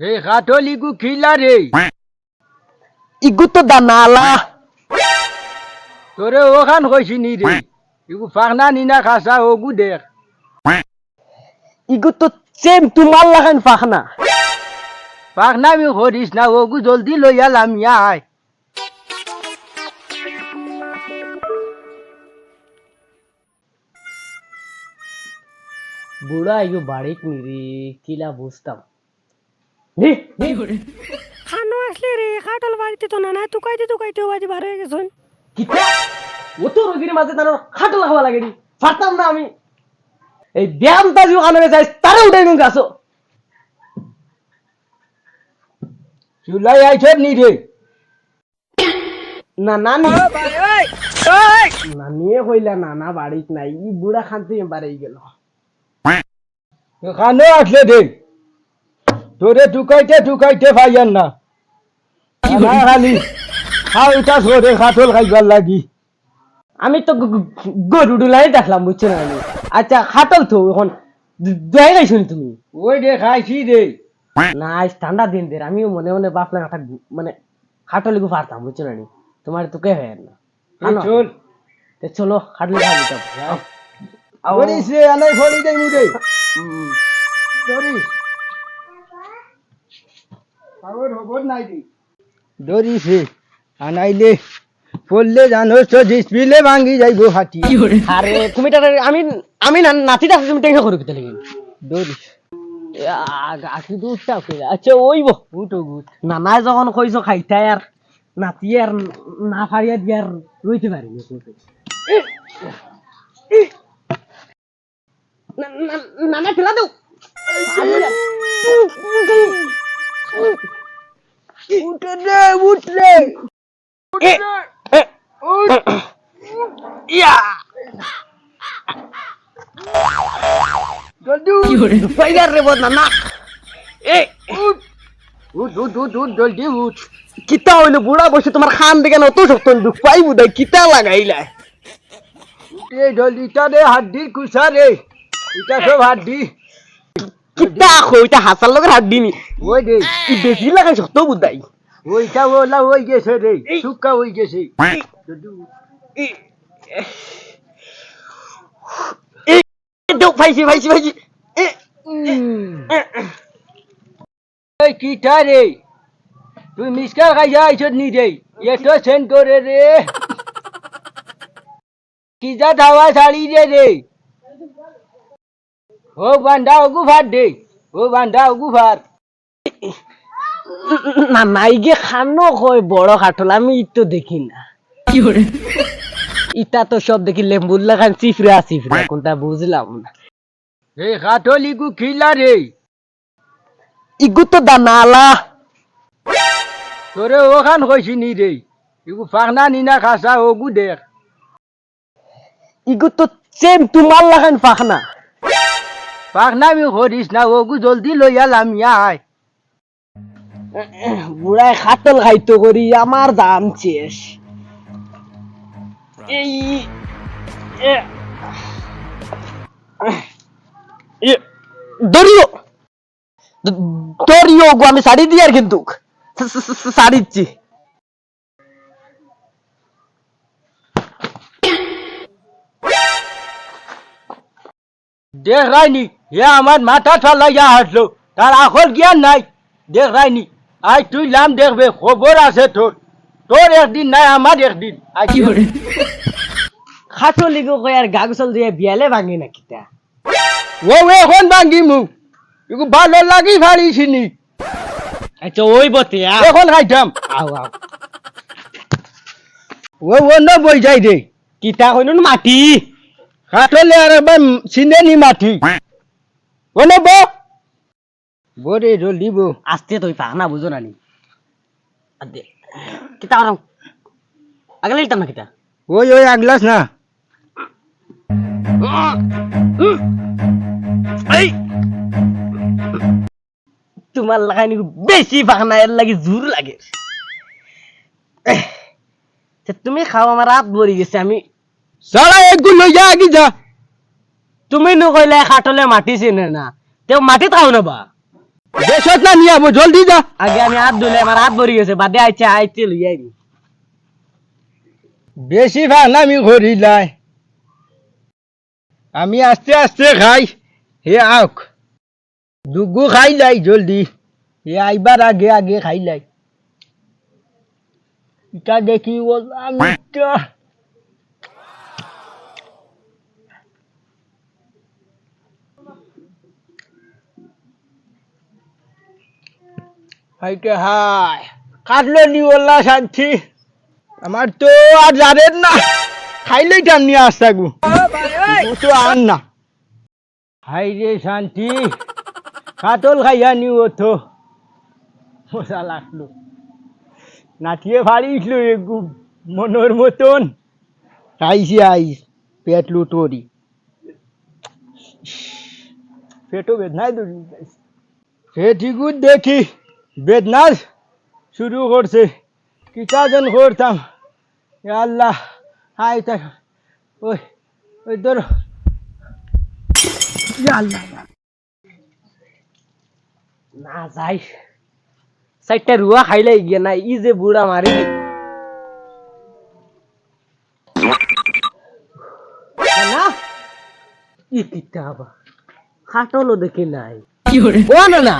এই কাঠলিগু খিলা রে। ইগু তো দানালা। তোরে ওখান কইছি নি রে ইগু ফাগনা নিনা খাসা ওগু দেখ। ইগু তো সেম তোমার লাগান ফাখনা ফাগনা আমি করিস না ওগু জলদি লইয়া লামিয়া আয়। বুড়া ইগু বাড়িত নিরি কিলা বুঝতাম খানো আসলে রে কাটল বাড়িতে তো না না তুকাইতে তুকাইতে বাড়ি বার হয়ে গেছুন কিতা ও তো রোগীর মাঝে তার খাটো লাগাবা লাগে নি পারতাম না আমি। এই ব্যায়ামটা যে ওখানে যাই তারে উঠে নিয়ে আসো চুলাই আইছ নি রে না। নানি নানিয়ে কইলা নানা বাড়িত নাই ই বুড়া খান্তি বাড়ি গেল। এখানে আসলে দে। তোরে টুকাইতে টুকাইতে পাইয়ান না। খালি খাও এটা সরে খাইবার লাগি। আমি তো গ- গ- গরু ডুলাই দেখলাম বুঝছ না আমি আচ্ছা খাটল তো এখন দোয়াই গাইছো তুমি? ওই রে খাইছি রে না আজ ঠান্ডা দিন দের আমিও মনে মনে বাপলাম একটা গু- মানে খাটলিগু পারতাম বুঝছ না তোমার তো কে হয় না। চল। চলো খাটলি খাই দিতাম আও। করিস রে আনাই ফড়ি দেই মুদে। ধরিস। পাওয়ার খবর নাই দি ধরিস আনাইলে পড়লে জানোস তো ডিসপ্লে ভাঙ্গি যাইব হাতি আরে তুমি তার আমি আমি নাতি ডাকছি তুমি টেনশন করো কিতা লাগি ধরিস। আখি তো উঠটা আচ্ছা ওইব উঠ উঠ নানা যখন কইছো খাইতাই আর নাতি আর না ফারিয়া দিয়ে আর রইতে পারি না না- না- নানা ফেলা দাও। উঠে রে উঠ রে এ, এ, ইয়া জলদি উঠ পাইগার রে বদ নানা এ উঠ উঠ উঠ উঠ উঠ জলদি উঠ কিতা হইল বুড়া বসে তোমার খান দেখে না অত শক্ত দুঃখ পাই বুদাই কিতা লাগাইলা উঠে জলদি ইটা রে হাড্ডির কুসা রে ইটা সব হাড্ডি কিতা কইতা হাসার লগের হাত দিনি ওই রে ই বেশি লাগাই শক্ত বুদাই ওইটা ওলা হয়ে গেছে রে সুক্কা হয়ে গেছে। দেও ফাইছি ফাইছি ফাইছি। এই কিটা রে? তুই মিসকাল খাইয়া আইছ নি রে এটো সেন করে রে। কিজা ধাওয়া শাড়ি রে রে ও বান্ধা ওগু ভাত দে ও বান্ধা ওগু ভাত না নাই গে খানো কয় বড় কাঠল আমি তো দেখি না ইটা তো সব দেখি লেম্বুর লাগান চিফরা চিফরা কোনটা বুঝলাম না এই কাঠলিগু খিলা রে ইগু তো দানালা তোরে ওখান কইছি নি রে ইগু ফাগনা নিনা খাসা ওগু দেখ ইগু তো সেম তোমার লাগান ফাখনা ফাগনা আমি করিস না ওগু জলদি লইয়া লামিয়া আয় খাতল খাইতো করি, আমার দাম এই দরিও দরিও গো, আমি শাড়ি দিই আর কিন্তু। স- দেখ রাইনি হে আমার মাথা চালাইয়া হাসলো তার আসল জ্ঞান নাই। দেখ রাইনি আজ তুই লাম দেখবে খবর আছে তোর। তোর একদিন নাই আমার একদিন। আজ খাটলি গো কই আর গাগসল দিয়ে বিয়ালে ভাঙি না কিটা ও এখন ভাঙ্গি মু। এগু ভালো লাগি ফাড়িছিনি আচ্ছা ওই বতে এখন খাইতাম। আও আও। ও অন্য বই যাই রে কিটা কইন মাটি। কাটলে আর এবার চিনে নি মাটি। অন্য ব। বরে জলদি বো। আস্তে তুই পাখনা বুঝো না নি। আদে কিতা আরাম আগলে লিতাম না কিতা? ওই ওই আগলাস না। এই! তোমার লাগানি বেশি পাখনা এর লাগে জোর লাগে। তুমি খাও আমার রাত ভরি গেছে আমি সারা একগুলো লইয়া আগি যা। তুমি নকইলে খাটলে মাটি চিনে না। তেও মাটি খাও না বা? দেশত না নিয়ে আবো জলদি যা। আগে আমি হাত ধুলে আমার হাত ভরি গেছে বাদে আইছে আইতে লই আইবি। বেশি ফানামি করিলাই আমি আস্তে আস্তে খাই হে আওক। দুগু খাই লাই জলদি। হে আইবার আগে আগে খাই লাই। ইটা দেখি বললাম হাইটে হাই। কাটলো নি বললা শান্তি। আমার তো আর জানেন না, খাইলেই টান নিয়ে আসতা গু। ও তো আর না। হাই রে শান্তি, কাতল খাইয়া নি ও তো মজা লাগল নাচিয়ে ফাড়িছিল একটু মনের মতন। খাইছি আইস পেট লুটোরি। পেটও বেদনায় দৌড়ি সে ঠিকই দেখি। বেদনা শুরু করছে। যেন করতাম। আল্লাহ হাই তাই ওই ওই ধরো। আল্লাহ। না যাই। চারটা রুয়া খাইলে গিয়ে না ই যে বুড়া মারি। না। ই কিতা আবার খাটলও দেখি নাই। ও না না।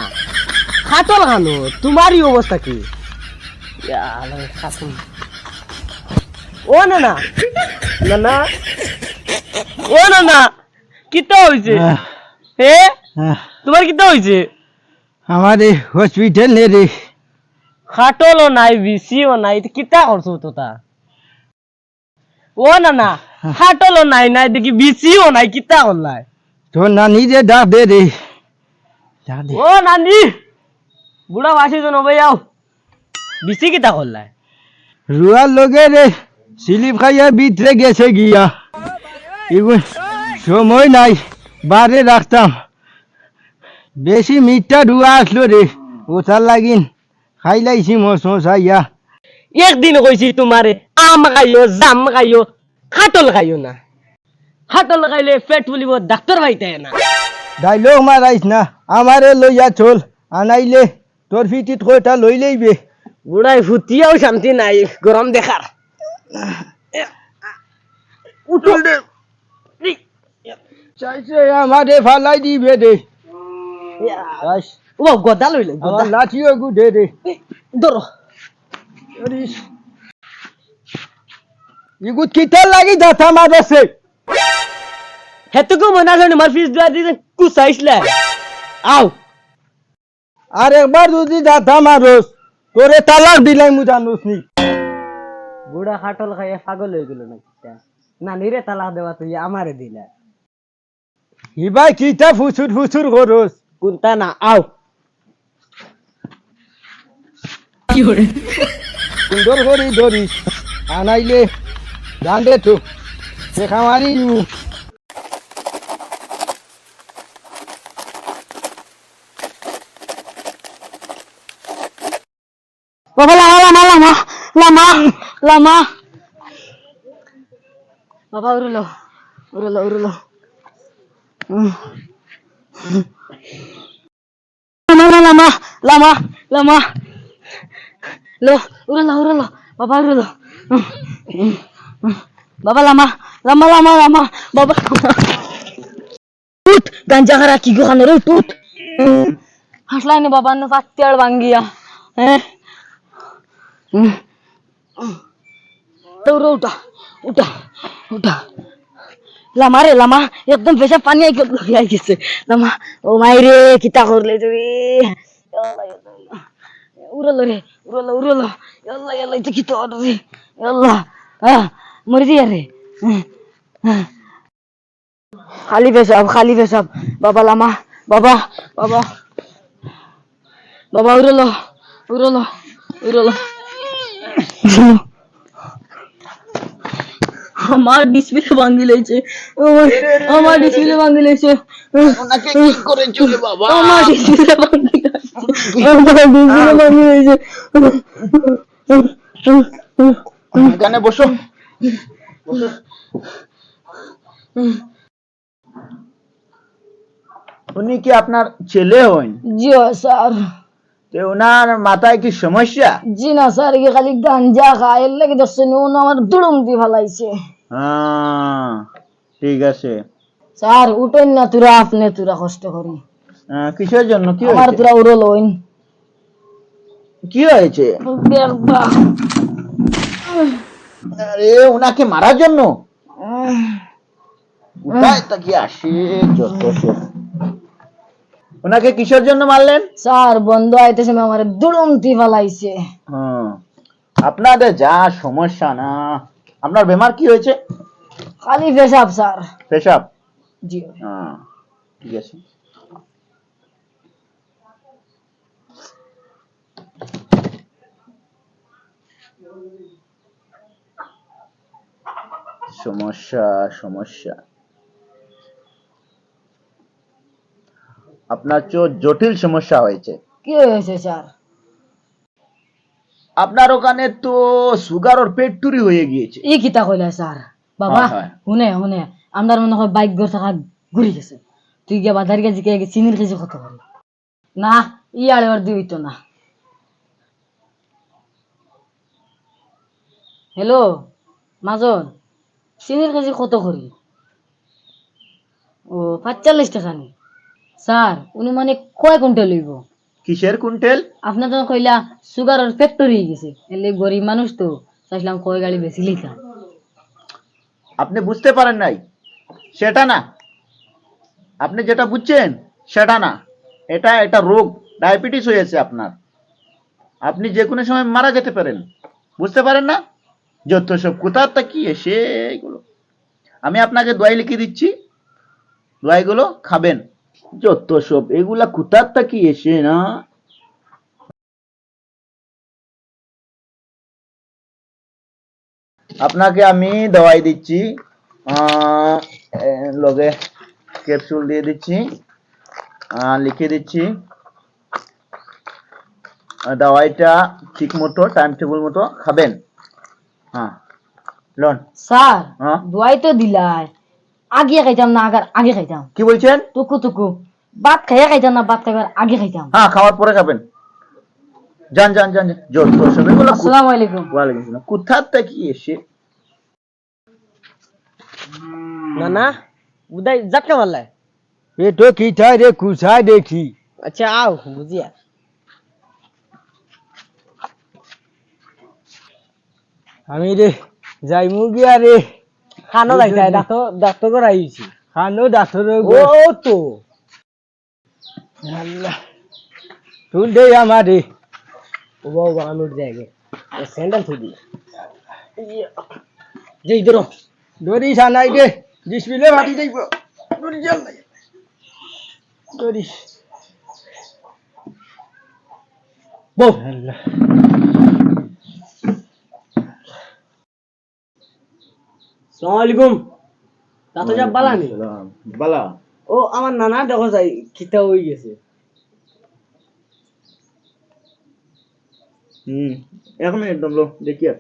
খাটল খানো তোমারই অবস্থা কি? ও না না না না ও না না কিতা হইছে? হে? তোমার কিতা হইছে? আমাদের হসপিটাল নে রে। খাটলও নাই বিসিও নাই কিতা করছ তো তা ও না না খাটলও নাই নাই দেখি বিসিও নাই কিতা করলাই? তোর নানি যে ডাক দে রে ও নানি! বুড়া বাসি জন ভাই আও। বিসি কিতা করলাই রুয়ার লগে রে স্লিপ খাইয়া ভিতরে গেছে গিয়া। সময় নাই বারে রাখতাম। বেশি মিঠা রুয়া আসলো রে ওটার লাগিন। খাই লাইছি মশ মশাইয়া একদিন কইছি তোমারে আম খাইও জাম খাইও খাটল খাইও না। খাটল খাইলে পেট ফুলিব ডাক্তার ভাইতে না। ডাইলগ মারাইস না আমারে লইয়া চল আনাইলে তোর ফিটিত কয়টা লই লইবে? বুড়াই ফুটিয়াও শান্তি নাই গরম দেখার উঠো। চাইছে আমারে ফালাই দিবে আইস, ও গদা লইলে গদা। লাঠিও গু দে রে ধরো ইগুত কিতার লাগি দাথা মারছে হেতুকু মনে আছে আমার ফিস দুয়া দিছে কুসাইছলে আও। আর একবার যদি দাথা মারস তোরে তালাক দিলাই মু জানোস নি। বুড়া খাটল খাইয়া পাগল হয়ে গেল নাকি না নানিরে তালাক দেওয়া তুই আমারে দিলা। হিবাই কিতা ফুসুর ফুসুর করস? কোনটা না আও। কি হরে? সুন্দর করে ধরিস আনাইলে জানলে তো। দেখা মারি দিবু। বাবা লামা লামা লামা লামা লামা বাবা উরুলো উরুলো উরুলো Lama Lama Lama Lama lo urulo urulo বাবা উরুলো বাবা লামা লামা লামা লামা বাবা উঠ গাঞ্জা খারা কি গোখানে রে উঠ হাসলাই নে বাবা নো ফাতিয়াল ভাঙ্গিয়া হ্যাঁ দৌড়ো উঠা উঠা উঠা লামা রে লামা একদম পেশা পানি আই আই গেছে লামা ও মাই রে কিতা করলে তুমি উড়ালো রে উড়ালো উড়ালো ইয়াল্লা ইয়াল্লা এটা কিতা রে ইয়াল্লা হ্যাঁ মরে দিয়া রে খালি পেশাব খালি পেশাব বাবা লামা বাবা বাবা বাবা উড়ালো উড়ালো উড়ালো আমার ডিসপ্লে ভাঙি লেছে আমার ডিসপ্লে ভাঙি লেছে আমার ডিসপ্লে ভাঙি আমার ডিসপ্লে ভাঙি লেছে এখানে বসো। উনি কি আপনার ছেলে হন? জি স্যার। তো ওনার মাথায় কি সমস্যা? জি না স্যার কি খালি গাঞ্জা খায় এর লাগে দেখছেন আমার দুড়ুম দি ফেলাইছে। হ্যাঁ ঠিক আছে। স্যার উঠেন না তোরা আপনি তোরা কষ্ট করি কিসের জন্য? কি আমার তোরা উড়ো লইন। কি হয়েছে? আরে ওনাকে মারার জন্য? কোথায় তাকে আসে? যত সব। ওনাকে কিসের জন্য মারলেন? স্যার বন্ধ আইতেছে আমার দুড়ুম দি ফেলাইছে আপনাদের যা সমস্যা না আপনার বেমার কি হয়েছে? খালি পেশাব স্যার। পেশাব? জি। হ্যাঁ ঠিক আছে। সমস্যা সমস্যা। আপনার তো জটিল সমস্যা হয়েছে। কি হয়েছে স্যার? আপনার ওখানে তো সুগার ওর পেট টুরি হয়ে গিয়েছে। ই কিতা কইলা স্যার? বাবা হয়, হয়। শুনে শুনে। আমার মনে হয় বাইক ঘর থাকা ঘুরি গেছে। তুই গিয়ে বাজার গেছি কে চিনির কেজি কত করে না ই আড়ে ওর দিবিত না। হ্যালো মাজন চিনির কেজি কত করি? ও পাঁচচল্লিশ টাকা নি। স্যার উনি মানে কয় কুইন্টাল লইব কিসের কুইন্টেল আপনার তো কইলা সুগারের ফ্যাক্টরি গেছে। এলে গরিব মানুষ তো। চাইছিলাম কয় গাড়ি বেশি লিখা। আপনি বুঝতে পারেন নাই। সেটা না। আপনি যেটা বুঝছেন সেটা না। এটা এটা রোগ। ডায়াবেটিস হয়েছে আপনার। আপনি যে কোনো সময় মারা যেতে পারেন। বুঝতে পারেন না? যত সব কোথার কি এসে এগুলো? আমি আপনাকে দোয়াই লিখে দিচ্ছি। দোয়াইগুলো খাবেন। যত সব এগুলা কোথার কি এসে না? আপনাকে আমি দওয়াই দিচ্ছি লগে ক্যাপসুল দিয়ে দিচ্ছি আহ, লিখে দিচ্ছি। দাওয়াইটা ঠিক মতো টাইম টেবিল মতো খাবেন। হ্যাঁ লন। স্যার হ্যাঁ? দোয়াই তো দিলাই। আগে খাইতাম না আগার আগে খাইতাম। কি বলছেন? টুকু টুকু। ভাত খাইয়া খাইতাম না ভাত খাইবার আগে খাইতাম। হ্যাঁ খাওয়ার পরে খাবেন। যান যান যান যান। যত সব এগুলো কো- আসসালামু আলাইকুম। ওয়ালাইকুম আসসালাম। কোথার থেকে এসে? না না উদয় জাটকা মারলাই এ তো কি চাই রে কুছাই দেখি? আচ্ছা আও বুঝিয়া। আমি রে যাই মুগিয়া রে খানো যাইতে ডাক্তার ডাক্তার করে আইছি। খানো ডাক্তার ও তো। তুই দে আমার ও বাবা আনুর জায়গে স্যান্ডেল থুদি যেই ধরো। দড়ি সানাই দে ডিসপ্লে ফাটি যাইব দড়ি জল নাই। দড়ি বউ। সালাম আলাইকুম। তাতে যা বালানি বালা। ও আমার নানা দেখো যাই খিতা হয়ে গেছে। হুম এক মিনিট দমলো দেখি আর।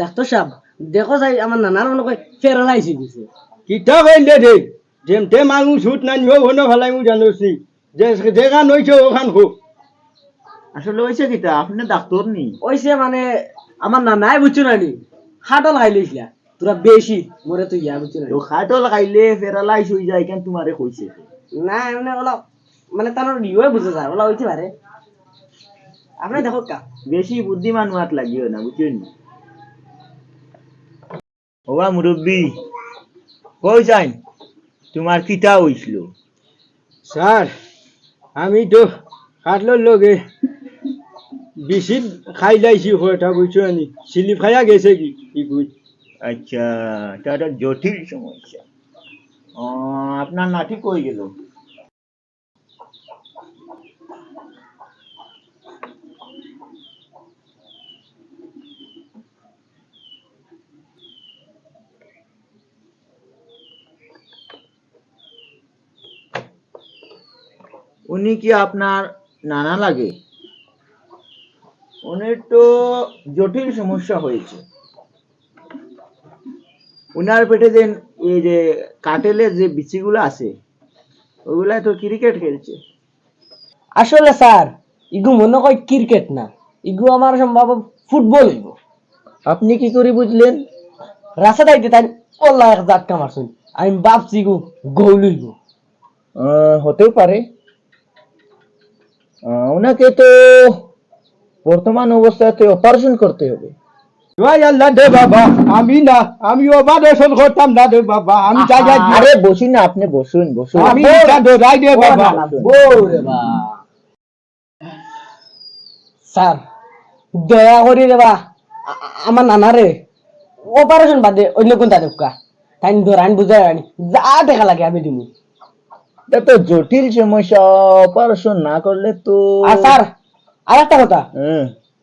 ডাক্তার সাহেব দেখো যাই আমার নানার মনে দে যেম তে ছুট না নিও হনো ভালাই মু জানোছি যে হইছে ওখান আসলে হইছে কিতা? আপনি ডাক্তার নি? ওইসে মানে আমার নানাই বুঝছ না নি। হাটল খাই লইছিলা তোরা বেশি মরে তুই ইয়া বুঝছ না তো খাটো লাগাইলে ফেরালাইস হই যায় কেন তোমারে কইছে? না মানে ওলা মানে তার ইয়ে বুঝে যায় ওলা পারে। আপনি দেখো কা। বেশি বুদ্ধিমান মাত লাগিও না বুঝছেন ওবা মুরব্বী কই যাইন? তোমার কিতা হইছিল? স্যার আমি তো কাটলোর লগে বেশি খাই লাইছি হয়টা বুঝছ নি স্লিপ খাইয়া গেছে কি? কি বুঝ আচ্ছা এটা জটিল সমস্যা। আপনার নাতি কই গেল? উনি কি আপনার নানা লাগে? উনি তো জটিল সমস্যা হয়েছে। উনার পেটে যে এই যে কাটেলের যে বিচিগুলো আছে ওগুলা তো ক্রিকেট খেলছে। আসলে স্যার ইগু মনে কয় ক্রিকেট না ইগু আমার সম্ভব ফুটবল হইব আপনি কি করে বুঝলেন? রাস্তা দাইতে তাই ওল্লা এক জাটকা মারছুন আমি ভাবছি ইগু গোল হইব হতেও পারে। আহ, ওনাকে তো বর্তমান অবস্থাতে অপারেশন করতে হবে। আল্লাহ দে বাবা আমি না আমি অপারেশন করতাম না রে বাবা আমি আরে বসুন না আপনি বসুন বসুন। আমি রাই দে বাবা। বৌরে বা স্যার দয়া করি রে বা আমার অপারেশন বাদে অন্য কোনটা দেবকা তাই ধরান বুঝাই আনি যা টাকা লাগে আমি দিমু। এটা তো জটিল সমস্যা অপারেশন না করলে তো আর স্যার আর একটা কথা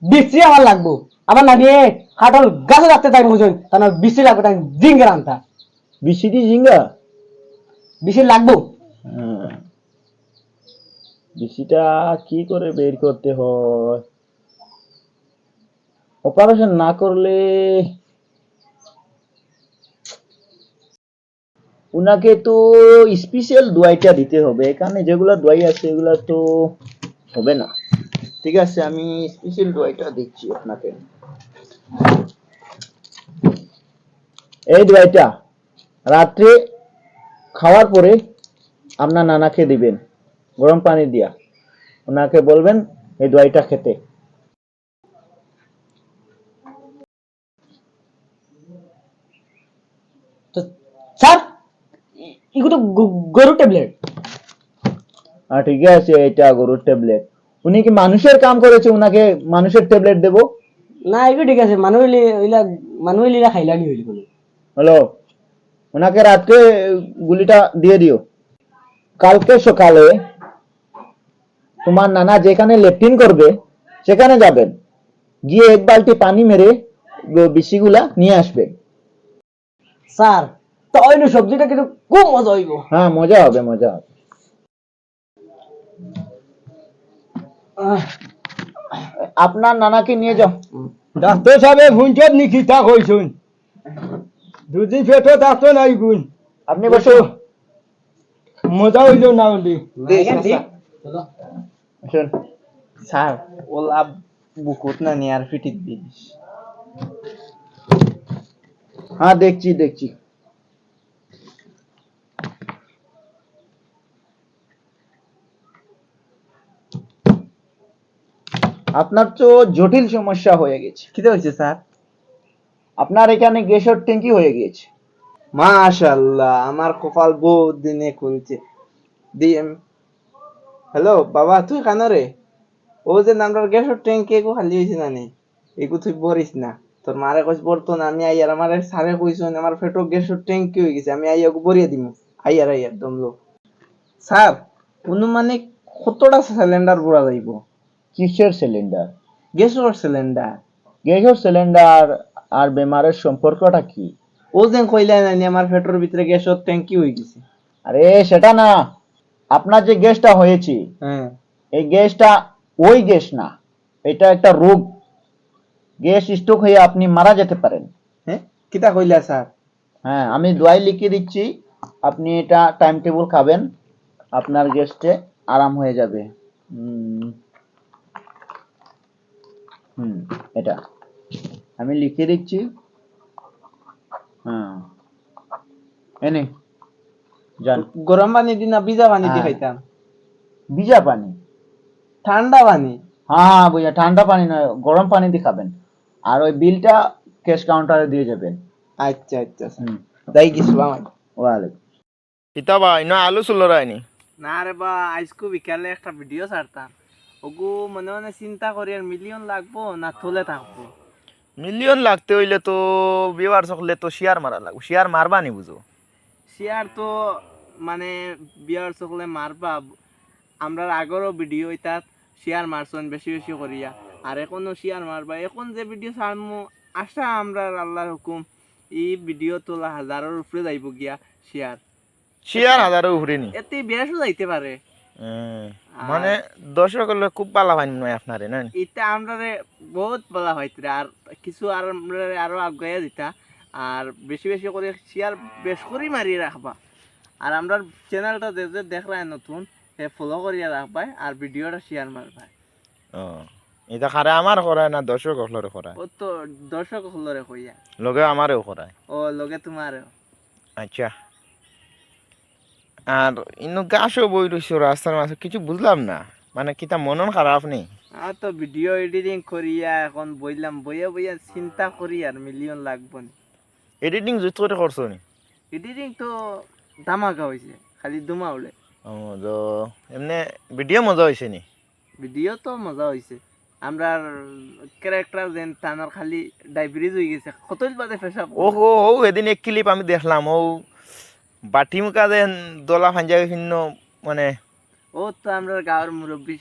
বিশ্রী আমার লাগবো। আমার না দিয়ে কাটল গাছে রাখতে তাই বুঝুন তার বিশ্রী লাগবে তাই জিঙ্গের আনতা বিসিডি জিঙ্গা? বিশ্রী লাগবো। হ্যাঁ। বিসিটা কি করে বের করতে হয়? অপারেশন না করলে উনাকে তো স্পেশাল দোয়াইটা দিতে হবে। এখানে যেগুলো দোয়াই আছে এগুলো তো হবে না। ঠিক আছে আমি স্পেশাল দোয়াইটা দিচ্ছি আপনাকে। এই দোয়াইটা রাত্রে খাওয়ার পরে আপনার নানাকে দিবেন গরম পানি দিয়া। ওনাকে বলবেন এই দোয়াইটা খেতে। তো স্যার গ- গরু ট্যাবলেট আর ঠিক আছে এটা গরুর ট্যাবলেট উনি কি মানুষের কাম করেছে উনাকে মানুষের ট্যাবলেট দেবো? না এগুলো ঠিক আছে মানুষ হইলে ওইলা মানুষ হইলে এরা খাইলানি হইলি হ্যালো ওনাকে রাত্রে গুলিটা দিয়ে দিও। কালকে সকালে তোমার নানা যেখানে লেট্রিন করবে সেখানে যাবেন। গিয়ে এক বালতি পানি মেরে বিসিগুলা নিয়ে আসবে। স্যার তো ওই সবজিটা কিন্তু খুব মজা হইব। হ্যাঁ মজা হবে মজা হবে। আপনার নানাকে নিয়ে যাও। ডাক্তার সাহেব ভুঞ্চত নিখিতা কইছুন। দুদিন পেটত আসতো নাই গুণ। আপনি বসো মজা হইল না হলি। শুন স্যার ওলা বুকুত না নিয়ে আর ফিটিত দিস হ্যাঁ দেখছি দেখছি। আপনার তো জটিল সমস্যা হয়ে গেছে। কি হয়েছে স্যার। আপনার এখানে গ্যাসের ট্যাঙ্কি হয়ে গিয়েছে মাশাল্লাহ আমার কপাল বহুত দিনে খুলছে। দিয়ে হ্যালো বাবা তুই কেন রে? ও যে নামটার গ্যাসের ট্যাঙ্কি এগো খালি হয়েছে না নি এগু তুই বরিস না। তোর মারে কইস বলতো না আমি আইয়ার আমার সারে কইছুন আমার ফেটো গ্যাসের ট্যাঙ্কি হয়ে গেছে আমি আইয়াকে বরিয়ে দিমু। আইয়ার আইয়ার দমলো। স্যার অনুমানিক কতটা সিলিন্ডার ভরা যাইব? কিসের সিলিন্ডার গ্যাসের সিলিন্ডার গ্যাসের সিলিন্ডার আর বেমারের সম্পর্কটা কি? ও যে কইলা না আমার ফেটোর ভিতরে গ্যাসের ট্যাঙ্কি হয়ে গেছে। আরে সেটা না। আপনার যে গ্যাসটা হয়েছে হ্যাঁ। এই গ্যাসটা ওই গ্যাস না এটা একটা রোগ। গ্যাস স্ট্রোক হয়ে আপনি মারা যেতে পারেন। হ্যাঁ? কিতা কইলা স্যার? হ্যাঁ আমি দোয়াই লিখে দিচ্ছি আপনি এটা টাইম টেবিল খাবেন আপনার গ্যাসটে আরাম হয়ে যাবে। হুম এটা। আমি লিখে দিচ্ছি। হ্যাঁ। এনে যান গরম পানি দি না ভিজা পানি দি হ্যাঁ। খাইতাম। ভিজা পানি? ঠান্ডা পানি? হ্যাঁ বুঝা ঠান্ডা পানি নয় গরম পানি দিয়ে খাবেন। আর ওই বিলটা ক্যাশ কাউন্টারে দিয়ে যাবেন আচ্ছা আচ্ছা তাই কিছু আমার ওয়ালাইকুম। কিতাবা ইনো আলু চুলো রায়নি না রে বা আজকু বিকালে একটা ভিডিও ছাড়তাম। ওগু মনে মনে চিন্তা করি আর মিলিয়ন লাগবো না থলে থাকব। মিলিয়ন লাগতে হইলে তো বিবার সকলে তো শেয়ার মারা লাগবে। শেয়ার মারবা নি বুঝো? শেয়ার তো মানে বিয়ার চকলে মারবা। আমরা আগরও ভিডিও ইতাত শেয়ার মারছন বেশি বেশি করিয়া। আর এখনও শেয়ার মারবা। এখন যে ভিডিও ছাড়মু আশা আমরা আল্লাহর হুকুম এই ভিডিও তোলা হাজারের উপরে যাইব গিয়া শেয়ার শেয়ার হাজারও উঠে নি। এতে বেশও যাইতে পারে। হ্যাঁ, মানে দর্শক হলে খুব পালা ভাই নয় আপনারে না? এটা আমরা বহুত বলা হয় আর কিছু আর আমরা আরও আগাইয়া দিতা আর বেশি বেশি করে শেয়ার বেশ করে মারি রাখবা। আর আমরা চ্যানেলটা যে যে দেখ রায় নতুন সে ফলো করিয়া রাখবাই আর ভিডিওটা শেয়ার মারবাই ও এটা খারে আমার করায় না দর্শক হলরে করায়? ও তো দর্শক হলরে কইয়া। লগে আমারেও করায়। ও লগে তোমার আচ্ছা। আর ইনো গাছও বই রইছো রাস্তার মাঝে কিছু বুঝলাম না। মানে কিতা মনন খারাপ নেই? আর তো ভিডিও এডিটিং করিয়া এখন বইলাম বইয়া বইয়া চিন্তা করি আর মিলিয়ন লাগবো এডিটিং জুত করে করছ নি? এডিটিং তো ধামাকা হয়েছে খালি দুমা উলে ও তো এমনি ভিডিও মজা হয়েছে নি? ভিডিও তো মজা হয়েছে আমরা ক্যারেক্টার যেন টানার খালি ডায়াবেটিস হয়ে গেছে কতল বাদে পেশাব ও হো ও এদিন এক ক্লিপ আমি দেখলাম ও বাটি মুখা দেন দোলা ফাঞ্জাবি ভিন্ন মানে ও তো আমরা গাঁর মুরব্বী